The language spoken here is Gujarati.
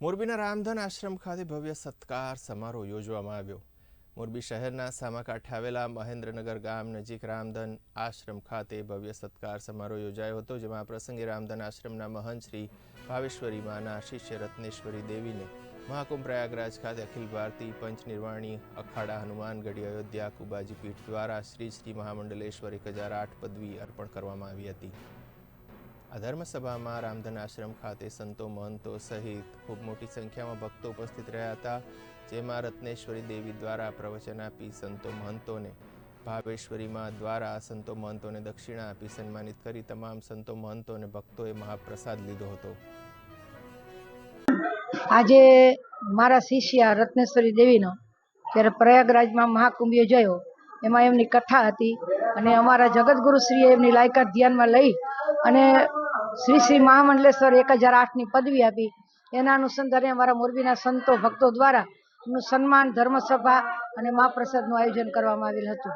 મોરબીના રામધન આશ્રમ ખાતે ભવ્ય સત્કાર સમારોહ યોજવામાં આવ્યો. મોરબી શહેરના સામાકાંઠે આવેલા મહેન્દ્રનગર ગામ નજીક રામધન આશ્રમ ખાતે ભવ્ય સત્કાર સમારોહ યોજાયો હતો, જેમાં આ પ્રસંગે રામધન આશ્રમના મહંત શ્રી ભાવેશ્વરી માના શિષ્ય રત્નેશ્વરી દેવીને મહાકુંભ પ્રયાગરાજ ખાતે અખિલ ભારતીય પંચનિર્વાણી અખાડા હનુમાનગઢી અયોધ્યા કુબાજી પીઠ દ્વારા શ્રી શ્રી મહામંડલેશ્વર એક હજાર આઠ પદવી અર્પણ કરવામાં આવી હતી. આ ધર્મસભામાં રામધન આશ્રમ ખાતે સંતો મહંતો સહિત ખૂબ મોટી સંખ્યામાં ભક્તો ઉપસ્થિત રહ્યા હતા, જેમાં રત્નેશ્વરી દેવી દ્વારા પ્રવચન આપી સંતો મહંતોને, ભાવેશ્વરીમાં દ્વારા સંતો મહંતોને દક્ષિણા આપી સન્માનિત કરી તમામ સંતો મહંતો અને ભક્તોએ મહાપ્રસાદ લીધો હતો. આજે મારા શિષ્ય રત્નેશ્વરી દેવીનો, જ્યારે પ્રયાગરાજમાં મહાકુંભ યોજાયો, એમાં એમની કથા હતી અને અમારા જગતગુરુ શ્રીએ એમની લાયકાત ધ્યાનમાં લઈ અને શ્રી શ્રી મહામંડલેશ્વર એક હજાર આઠની પદવી આપી. એના અનુસંધાને અમારા મોરબીના સંતો ભક્તો દ્વારા નું સન્માન ધર્મસભા અને મહાપ્રસાદનું આયોજન કરવામાં આવેલ હતું.